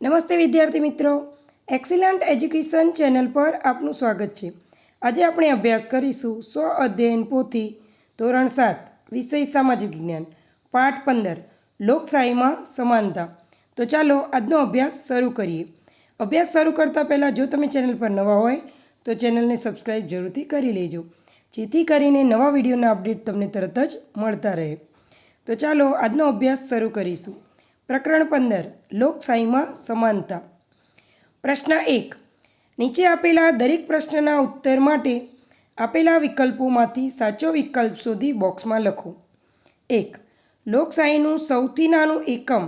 નમસ્તે વિદ્યાર્થી મિત્રો. એક્સિલન્ટ એજ્યુકેશન ચેનલ પર આપનું સ્વાગત છે. આજે આપણે અભ્યાસ કરીશું સ્વ અધ્યયન પોથી ધોરણ સાત, વિષય સામાજિક વિજ્ઞાન પાઠ પંદર, લોકશાહીમાં સમાનતા. તો ચાલો આજનો અભ્યાસ શરૂ કરીએ. અભ્યાસ શરૂ કરતાં પહેલાં જો તમે ચેનલ પર નવા હોય, તો ચેનલને સબસ્ક્રાઈબ જરૂરથી કરી લેજો. જેથી કરીને નવા વિડીયોના અપડેટ તમને તરત જ મળતા રહે. તો ચાલો આજનો અભ્યાસ શરૂ કરીશું. પ્રકરણ પંદર લોકશાહીમાં સમાનતા. પ્રશ્ન એક, નીચે આપેલા દરેક પ્રશ્નના ઉત્તર માટે આપેલા વિકલ્પોમાંથી સાચો વિકલ્પ શોધી બોક્સમાં લખો. એક લોકશાહીનું સૌથી નાનું એકમ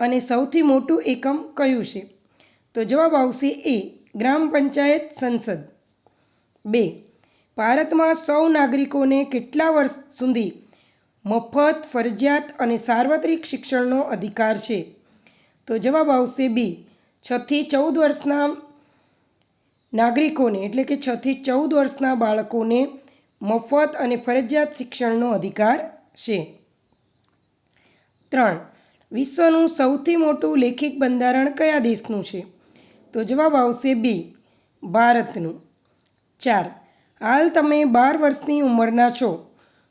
અને સૌથી મોટું એકમ કયું છે? તો જવાબ આવશે એ, ગ્રામ પંચાયત સંસદ. બે, ભારતમાં સૌ નાગરિકોને કેટલા વર્ષ સુધી મફત, ફરજિયાત અને સાર્વત્રિક શિક્ષણનો અધિકાર છે. તો જવાબ આવશે બી. છથી ચૌદ વર્ષના નાગરિકોને, એટલે કે છથી ચૌદ વર્ષના બાળકોને મફત અને ફરજિયાત શિક્ષણનો અધિકાર છે. ત્રણ. વિશ્વનું સૌથી મોટું લેખિક બંધારણ કયા દેશનું છે? તો જવાબ આવશે બી. ભારતનું. ચાર. હાલ તમે બાર વર્ષની ઉંમરના છો.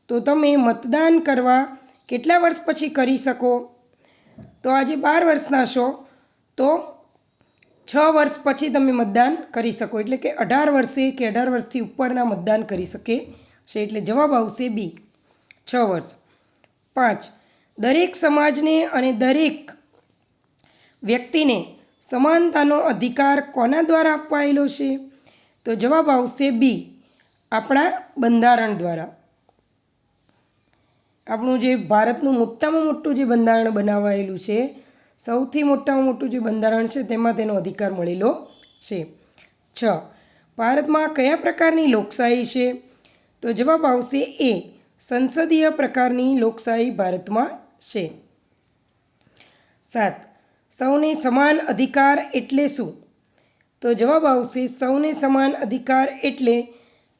તો તમે મતદાન કરવા કેટલા વર્ષ પછી કરી શકો? તો આજે બાર વર્ષના છો, તો છ વર્ષ પછી તમે મતદાન કરી શકો. એટલે કે અઢાર વર્ષે કે અઢાર વર્ષથી ઉપરના મતદાન કરી શકે છે. એટલે જવાબ આવશે બી, છ વર્ષ. પાંચ, દરેક સમાજને અને દરેક વ્યક્તિને સમાનતાનો અધિકાર કોના દ્વારા અપાયેલો છે? તો જવાબ આવશે બી, આપણા બંધારણ દ્વારા. આપણું જે ભારતનું મોટામાં મોટું જે બંધારણ બનાવાયેલું છે, સૌથી મોટામાં મોટું જે બંધારણ છે તેમાં તેનો અધિકાર મળેલો છે. છ. ભારતમાં કયા પ્રકારની લોકશાહી છે? તો જવાબ આવશે એ, સંસદીય પ્રકારની લોકશાહી ભારતમાં છે. સાત. સૌને સમાન અધિકાર એટલે શું? તો જવાબ આવશે સૌને સમાન અધિકાર એટલે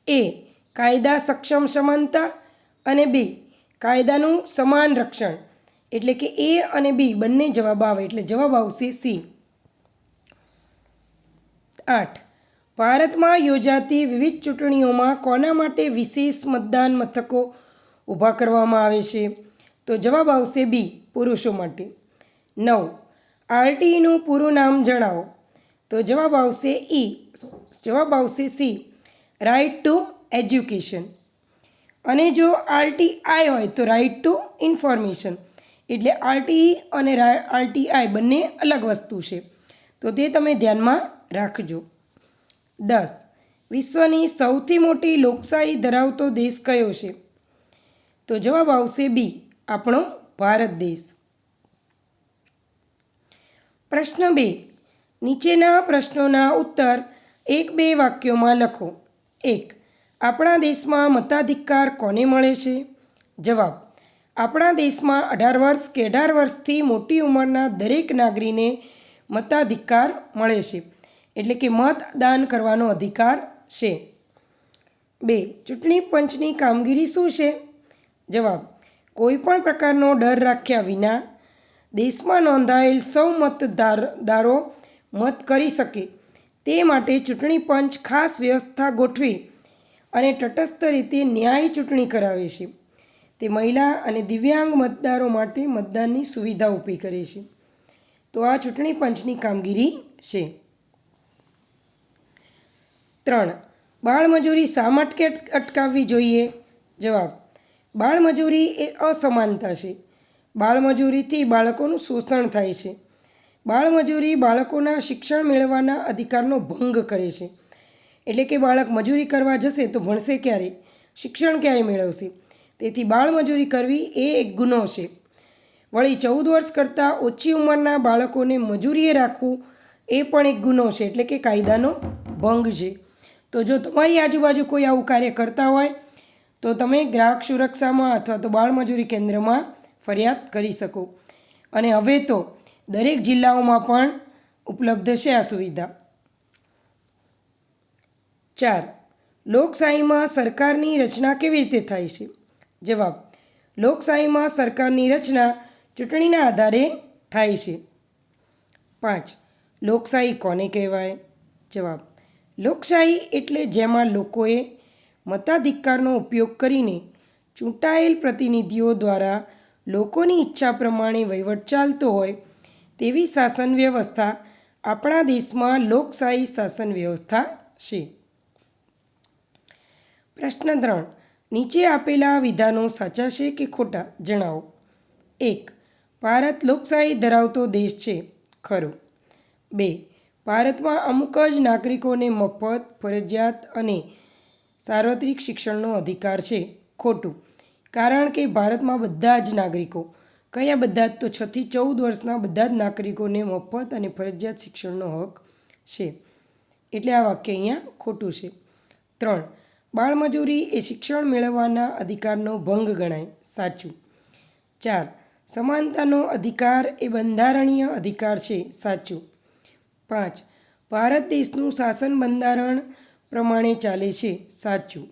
એ, કાયદા સક્ષમ સમાનતા અને બી કાયદાનું સમાન રક્ષણ. એટલે કે એ અને બી બંને જવાબ આવે. એટલે જવાબ આવશે સી. આઠ. ભારતમાં યોજાતી વિવિધ ચૂંટણીઓમાં કોના માટે વિશેષ મતદાન મથકો ઊભા કરવામાં આવે છે? તો જવાબ આવશે બી, પુરુષો માટે. નવ. આરટીઈનું પૂરું નામ જણાવો. તો જવાબ આવશે ઈ. જવાબ આવશે સી. રાઇટ ટુ એજ્યુકેશન અને જો આરટીઆઈ હોય તો રાઇટ ટુ ઇન્ફોર્મેશન એટલે આરટીઈ અને આરટીઆઈ બંને અલગ વસ્તુ છે. તો તે તમે ધ્યાનમાં રાખજો. દસ. વિશ્વની સૌથી મોટી લોકશાહી ધરાવતો દેશ કયો છે? તો જવાબ આવશે બી, આપણો ભારત દેશ. પ્રશ્ન બે. નીચેના પ્રશ્નોના ઉત્તર એક બે વાક્યોમાં લખો. એક. આપણા દેશમાં મતાધિકાર કોને મળે છે? જવાબ, આપણા દેશમાં અઢાર વર્ષ કે અઢાર વર્ષથી મોટી ઉંમરના દરેક નાગરિકને મતાધિકાર મળે છે. એટલે કે મતદાન કરવાનો અધિકાર છે. બે, ચૂંટણી પંચની કામગીરી શું છે? જવાબ, કોઈપણ પ્રકારનો ડર રાખ્યા વિના દેશમાં નોંધાયેલ સૌ મતદારો મત કરી શકે. તે માટે ચૂંટણી પંચ ખાસ વ્યવસ્થા ગોઠવી અને તટસ્થ રીતે ન્યાય ચૂંટણી કરાવે છે. તે મહિલા અને દિવ્યાંગ મતદારો માટે મતદાનની સુવિધા ઊભી કરે છે. તો આ ચૂંટણી પંચની કામગીરી છે. ત્રણ, બાળમજૂરી શા માટે અટકાવવી જોઈએ? જવાબ, બાળમજૂરી એ અસમાનતા છે. બાળમજૂરીથી બાળકોનું શોષણ થાય છે. બાળમજૂરી બાળકોના શિક્ષણ મેળવવાના અધિકારનો ભંગ કરે છે. એટલે કે બાળક મજૂરી કરવા જશે તો ભણશે ક્યારે? શિક્ષણ ક્યારે મેળવશે? તેથી બાળમજૂરી કરવી એ એક ગુનો છે. વળી ચૌદ વર્ષ કરતાં ઓછી ઉંમરના બાળકોને મજૂરીએ રાખવું એ પણ એક ગુનો છે, એટલે કે કાયદાનો ભંગ છે. તો જો તમારી આજુબાજુ કોઈ આવું કાર્ય કરતા હોય, તો તમે ગ્રાહક સુરક્ષામાં અથવા તો બાળમજૂરી કેન્દ્રમાં ફરિયાદ કરી શકો. અને હવે તો દરેક જિલ્લાઓમાં પણ ઉપલબ્ધ છે આ સુવિધા. ચાર. લોકશાહીમાં સરકારની રચના કેવી રીતે થાય છે? જવાબ. લોકશાહીમાં સરકારની રચના ચૂંટણીના આધારે થાય છે. પાંચ. લોકશાહી કોને કહેવાય? જવાબ. લોકશાહી એટલે જેમાં લોકોએ મતાધિકારનો ઉપયોગ કરીને ચૂંટાયેલ પ્રતિનિધિઓ દ્વારા લોકોની ઈચ્છા પ્રમાણે વહીવટ ચાલતો હોય તેવી શાસન વ્યવસ્થા આપણા દેશમાં લોકશાહી શાસન વ્યવસ્થા છે. પ્રશ્ન ત્રણ નીચે આપેલા વિધાનો સાચા છે કે ખોટા જણાવો. એક, ભારત લોકશાહી ધરાવતો દેશ છે. ખરો. બે, ભારતમાં અમુક જ નાગરિકોને મફત, ફરજિયાત અને સાર્વત્રિક શિક્ષણનો અધિકાર છે. ખોટું. કારણ કે ભારતમાં બધા જ નાગરિકો, કયા બધા જ તો છથી ચૌદ વર્ષના બધા જ નાગરિકોને મફત અને ફરજિયાત શિક્ષણનો હક છે. એટલે આ વાક્ય અહીંયા ખોટું છે. ત્રણ બાળમજૂરી એ શિક્ષણ મેળવવાના અધિકારનો ભંગ ગણાય. સાચું. ચાર. સમાનતાનો અધિકાર એ બંધારણીય અધિકાર છે. સાચું. પાંચ. ભારત દેશનું શાસન બંધારણ પ્રમાણે ચાલે છે. સાચું.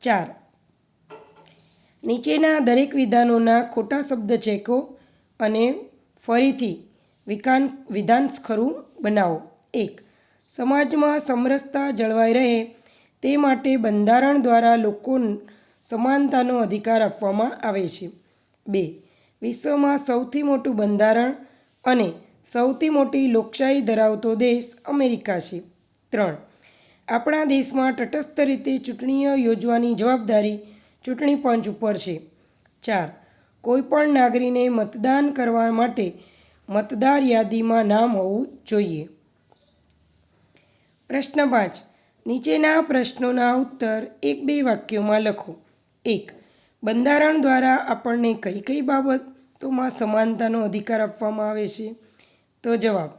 ચાર. નીચેના દરેક વિધાનોના ખોટા શબ્દ ચેકો અને ફરીથી વિકાન વિધાન ખરું બનાવો. એક. સમાજમાં સમરસતા જળવાઈ રહે તે માટે બંધારણ દ્વારા લોકો સમાનતાનો અધિકાર આપવામાં આવે છે. બે, વિશ્વમાં સૌથી મોટું બંધારણ અને સૌથી મોટી લોકશાહી ધરાવતો દેશ અમેરિકા છે. ત્રણ, આપણા દેશમાં તટસ્થ રીતે ચૂંટણીઓ યોજવાની જવાબદારી ચૂંટણી પંચ ઉપર છે. ચાર, કોઈપણ નાગરિકને મતદાન કરવા માટે મતદાર યાદીમાં નામ હોવું જોઈએ. પ્રશ્ન પાંચ નીચેના પ્રશ્નોના ઉત્તર એક બે વાક્યોમાં લખો. એક, બંધારણ દ્વારા આપણને કઈ કઈ બાબતોમાં સમાનતાનો અધિકાર આપવામાં આવે છે? તો જવાબ,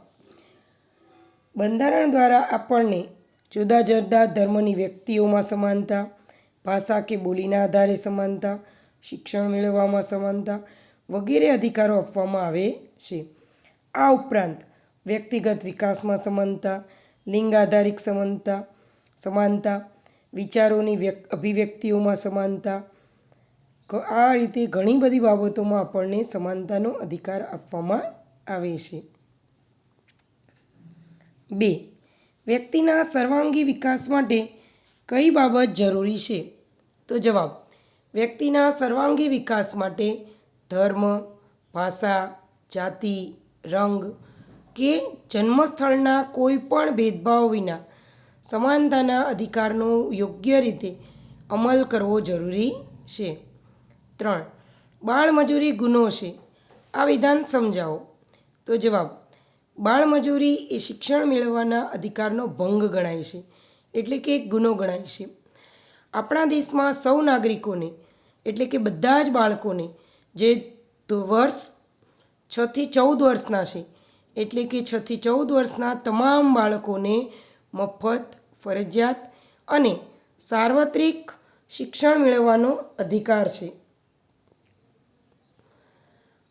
બંધારણ દ્વારા આપણને જુદા જુદા ધર્મની વ્યક્તિઓમાં સમાનતા, ભાષા કે બોલીના આધારે સમાનતા, શિક્ષણ મેળવવામાં સમાનતા વગેરે અધિકારો આપવામાં આવે છે. આ ઉપરાંત વ્યક્તિગત વિકાસમાં સમાનતા લિંગ આધારિત સમાનતા સમાનતા, વિચારોની વ્યક અભિવ્યક્તિઓમાં સમાનતા. આ રીતે ઘણી બધી બાબતોમાં આપણને સમાનતાનો અધિકાર આપવામાં આવે છે. બે, વ્યક્તિના સર્વાંગી વિકાસ માટે કઈ બાબત જરૂરી છે? તો જવાબ, વ્યક્તિના સર્વાંગી વિકાસ માટે ધર્મ, ભાષા, જાતિ, રંગ કે જન્મસ્થળના કોઈ પણ ભેદભાવ વિના સમાનતાના અધિકારનો યોગ્ય રીતે અમલ કરવો જરૂરી છે. ત્રણ, બાળમજૂરી ગુનો છે. આ વિધાન સમજાવો. તો જવાબ, બાળમજૂરી એ શિક્ષણ મેળવવાના અધિકારનો ભંગ ગણાય છે. એટલે કે ગુનો ગણાય છે. આપણા દેશમાં સૌ નાગરિકોને, એટલે કે બધા જ બાળકોને, જે વર્ષ છથી ચૌદ વર્ષના છે એટલે કે છથી ચૌદ વર્ષના તમામ બાળકોને મફત, ફરજિયાત અને સાર્વત્રિક શિક્ષણ મેળવવાનો અધિકાર છે.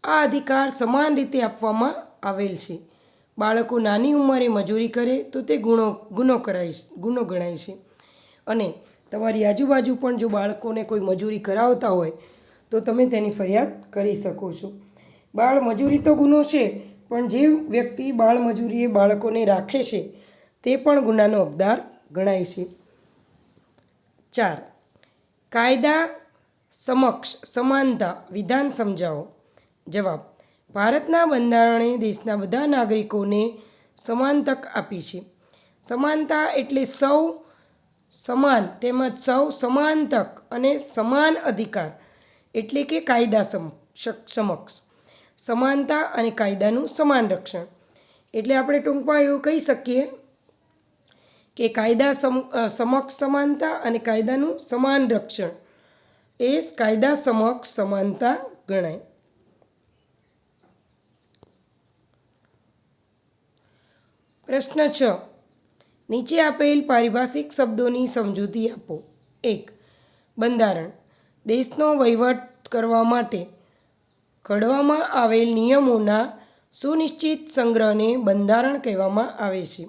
આ અધિકાર સમાન રીતે આપવામાં આવેલ છે. બાળકો નાની ઉંમરે મજૂરી કરે તો તે ગુનો ગુનો કરાય ગુનો ગણાય છે. અને તમારી આજુબાજુ પણ જો બાળકોને કોઈ મજૂરી કરાવતા હોય તો તમે તેની ફરિયાદ કરી શકો છો. બાળ મજૂરી તો ગુનો છે પણ જે વ્યક્તિ બાળમજૂરીએ બાળકોને રાખે છે, તે પણ ગુનાનો હકદાર ગણાય છે. ચાર. કાયદા સમક્ષ સમાનતા વિધાન સમજાવો. જવાબ. ભારતના બંધારણે દેશના બધા નાગરિકોને સમાન તક આપી છે. સમાનતા એટલે સૌ સમાન તેમજ સૌ સમાન તક અને સમાન અધિકાર. એટલે કે કાયદા સમક્ષ. સમાનતા અને કાયદાનું સમાન રક્ષણ. એટલે આપણે ટૂંકમાં એવું કહી શકીએ કે કાયદા સમક્ષ સમાનતા અને કાયદાનું સમાન રક્ષણ. એ કાયદા સમક્ષ સમાનતા ગણાય. પ્રશ્ન છ. નીચે આપેલ પારિભાષિક શબ્દોની સમજૂતી આપો. એક. બંધારણ. દેશનો વહીવટ કરવા માટે ઘડવામાં આવેલ નિયમોના સુનિશ્ચિત સંગ્રહને બંધારણ કહેવામાં આવે છે.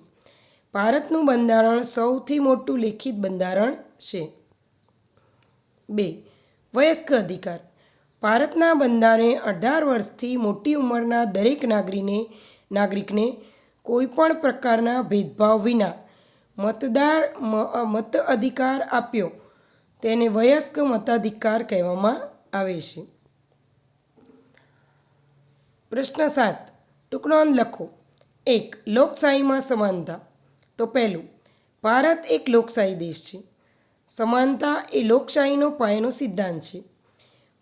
ભારતનું બંધારણ સૌથી મોટું લેખિત બંધારણ છે. બે. વયસ્ક અધિકાર. ભારતના બંધારણે અઢાર વર્ષથી મોટી ઉંમરના દરેક નાગરિકને નાગરિકને કોઈપણ પ્રકારના ભેદભાવ વિના મતદાર મત અધિકાર આપ્યો. તેને વયસ્ક મતાધિકાર કહેવામાં આવે છે. પ્રશ્ન સાત. ટૂંકનોંધ લખો. એક, લોકશાહીમાં સમાનતા. તો પહેલું, ભારત એક લોકશાહી દેશ છે. સમાનતા એ લોકશાહીનો પાયાનો સિદ્ધાંત છે.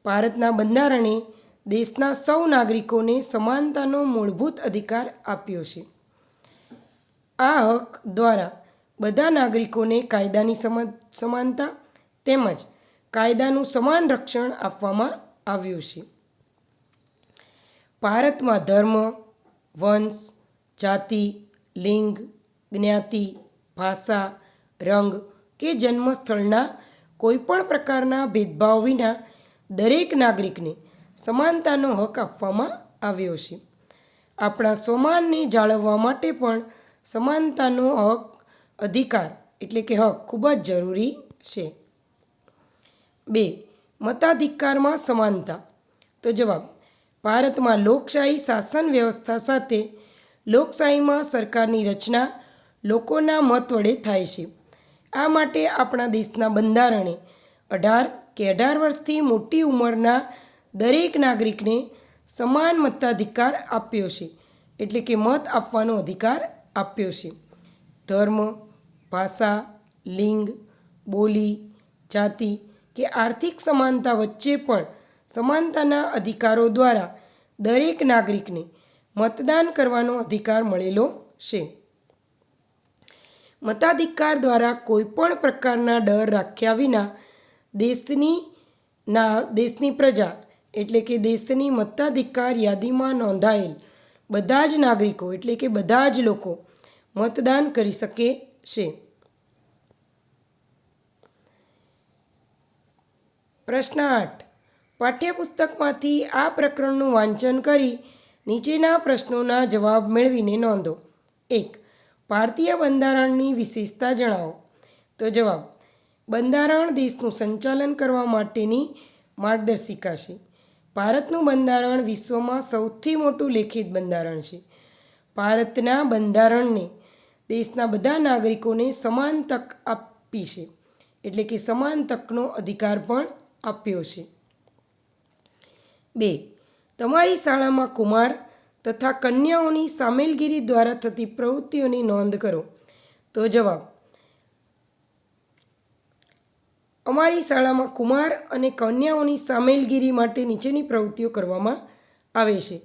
ભારતના બંધારણે દેશના સૌ નાગરિકોને સમાનતાનો મૂળભૂત અધિકાર આપ્યો છે. આ હક દ્વારા બધા નાગરિકોને કાયદાની સમ- સમાનતા તેમજ કાયદાનું સમાન રક્ષણ આપવામાં આવ્યું છે. ભારતમાં ધર્મ, વંશ, જાતિ, લિંગ, જ્ઞાતિ, ભાષા, રંગ કે જન્મસ્થળના કોઈપણ પ્રકારના ભેદભાવ વિના દરેક નાગરિકને સમાનતાનો હક આપવામાં આવ્યો છે. આપણા સમાનને જાળવવા માટે પણ સમાનતાનો હક, અધિકાર એટલે કે હક ખૂબ જ જરૂરી છે. બે, મતાધિકારમાં સમાનતા. તો જવાબ ભારતમાં લોકશાહી શાસન વ્યવસ્થા સાથે લોકશાહીમાં સરકારની રચના લોકોના મત વડે થાય છે. આ માટે આપણા દેશના બંધારણે અઢાર કે અઢાર વર્ષથી મોટી ઉંમરના દરેક નાગરિકને સમાન મતાધિકાર આપ્યો છે, એટલે કે મત આપવાનો અધિકાર આપ્યો છે. ધર્મ, ભાષા, લિંગ, બોલી, જાતિ કે આર્થિક સમાનતા વચ્ચે પણ સમાનતાના અધિકારો દ્વારા દરેક નાગરિકને મતદાન કરવાનો અધિકાર મળેલો છે. મતાધિકાર દ્વારા કોઈપણ પ્રકારના ડર રાખ્યા વિના દેશની ના, દેશની પ્રજા એટલે કે દેશની મતાધિકાર યાદીમાં નોંધાયેલ બધા જ નાગરિકો એટલે કે બધા જ લોકો મતદાન કરી શકે છે. પ્રશ્ન આઠ. પાઠ્યપુસ્તકમાંથી આ પ્રકરણનું વાંચન કરી નીચેના પ્રશ્નોના જવાબ મેળવીને નોંધો. એક, ભારતીય બંધારણની વિશેષતા જણાવો. તો જવાબ, બંધારણ દેશનું સંચાલન કરવા માટેની માર્ગદર્શિકા છે. ભારતનું બંધારણ વિશ્વમાં સૌથી મોટું લેખિત બંધારણ છે. ભારતના બંધારણને દેશના બધા નાગરિકોને સમાન તક આપી છે. એટલે કે સમાન તકનો અધિકાર પણ આપ્યો છે. બે. તમારી શાળામાં કુમાર તથા કન્યાઓની સામેલગીરી દ્વારા થતી પ્રવૃત્તિઓની નોંધ કરો. તો જવાબ. અમારી શાળામાં કુમાર અને કન્યાઓની સામેલગીરી માટે નીચેની પ્રવૃત્તિઓ કરવામાં આવે છે.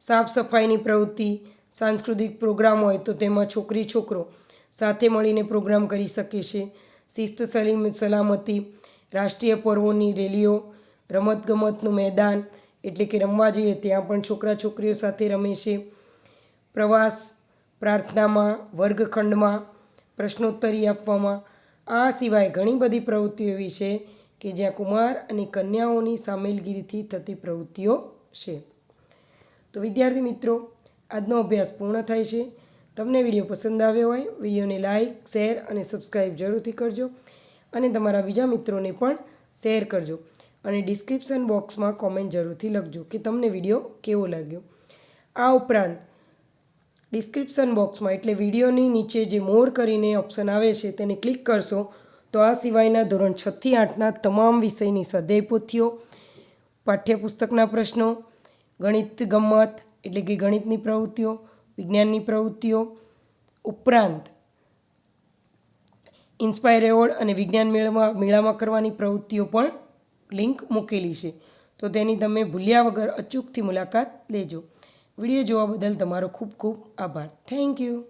સાફ સફાઈની પ્રવૃત્તિ, સાંસ્કૃતિક પ્રોગ્રામ હોય તો તેમાં છોકરી, છોકરો સાથે મળીને પ્રોગ્રામ કરી શકે છે. શિસ્ત સલીમ, સલામતી, રાષ્ટ્રીય પર્વોની રેલીઓ રમતગમતનું મેદાન એટલે કે રમવા જઈએ ત્યાં પણ છોકરા છોકરીઓ સાથે રમે છે. પ્રવાસ પ્રાર્થનામાં, વર્ગખંડમાં, પ્રશ્નોત્તરી આપવામાં. આ સિવાય ઘણી બધી પ્રવૃત્તિઓ એવી છે કે જ્યાં કુમાર અને કન્યાઓની સામેલગીરીથી થતી પ્રવૃત્તિઓ છે. તો વિદ્યાર્થી મિત્રો, આજનો અભ્યાસ પૂર્ણ થાય છે. તમને વીડિયો પસંદ આવ્યો હોય, વિડીયોને લાઇક શેર અને સબસ્ક્રાઈબ જરૂરથી કરજો. અને તમારા બીજા મિત્રોને પણ શેર કરજો. અને ડિસ્ક્રિપ્શન બોક્સમાં કોમેન્ટ જરૂરથી લખજો કે તમને વીડિયો કેવો લાગ્યો. આ ઉપરાંત ડિસ્ક્રિપ્શન બોક્સમાં એટલે વિડીયોની નીચે જે મોર કરીને ઓપ્શન આવે છે તેને ક્લિક કરશો, તો આ સિવાયના ધોરણ છથી આઠના તમામ વિષયની સ્વાધ્યાય પાઠ્યપુસ્તકના પ્રશ્નો, ગણિત ગમત એટલે કે ગણિતની પ્રવૃત્તિઓ, વિજ્ઞાનની પ્રવૃત્તિઓ ઉપરાંત ઇન્સ્પાયર એવોર્ડ અને વિજ્ઞાન મેળામાં મેળામાં કરવાની પ્રવૃત્તિઓ પણ લિંક મૂકેલી છે. તો તેની તમે ભૂલ્યા વગર અચૂકથી મુલાકાત લેજો. વીડિયો જોવા બદલ તમારો ખૂબ ખૂબ આભાર. Thank you.